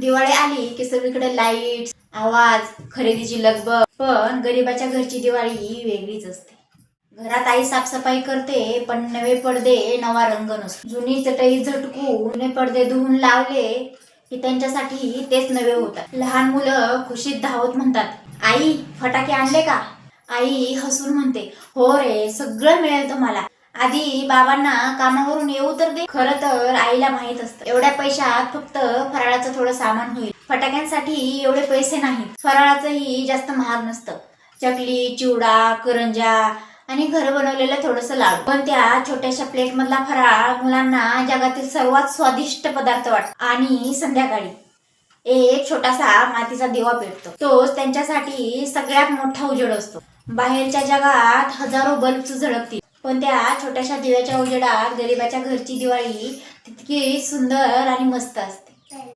दिवाळी आली की सगळीकडे लाइट आवाज खरेदीची लगबग. पण गरीबाच्या घरची दिवाळी ही वेगळीच असते. घरात आई साफसफाई करते पण नवे पडदे नवा रंग नसतो. जुनी चटई झटकून जुने पडदे धुवून लावले की त्यांच्यासाठी तेच नवे होतात. लहान मुलं खुशीत धावत म्हणतात आई फटाके आणले का? आई हसून म्हणते हो रे सगळं मिळेल तुम्हाला. आधी बाबांना कामावरून येऊ तर दे. खरं तर आईला माहीत असतं. एवढ्या पैशात फक्त फराळाचं थोडं सामान होईल. फटाक्यांसाठी एवढे पैसे नाहीत. फराळाचंही जास्त महाग नसतं. चकली चिवडा करंजा आणि घर बनवलेलं थोडस लाडू. पण त्या छोट्याशा प्लेट मधला फराळ मुलांना जगातील सर्वात स्वादिष्ट पदार्थ वाटतो. आणि संध्याकाळी एक छोटासा मातीचा दिवा पेटतो. तोच त्यांच्यासाठी सगळ्यात मोठा उजेड असतो. बाहेरच्या जगात हजारो बल्ब झळकतील. पण त्या छोट्याशा दिव्याच्या उजेडात गरिबाच्या घरची दिवाळी तितकी सुंदर आणि मस्त असते.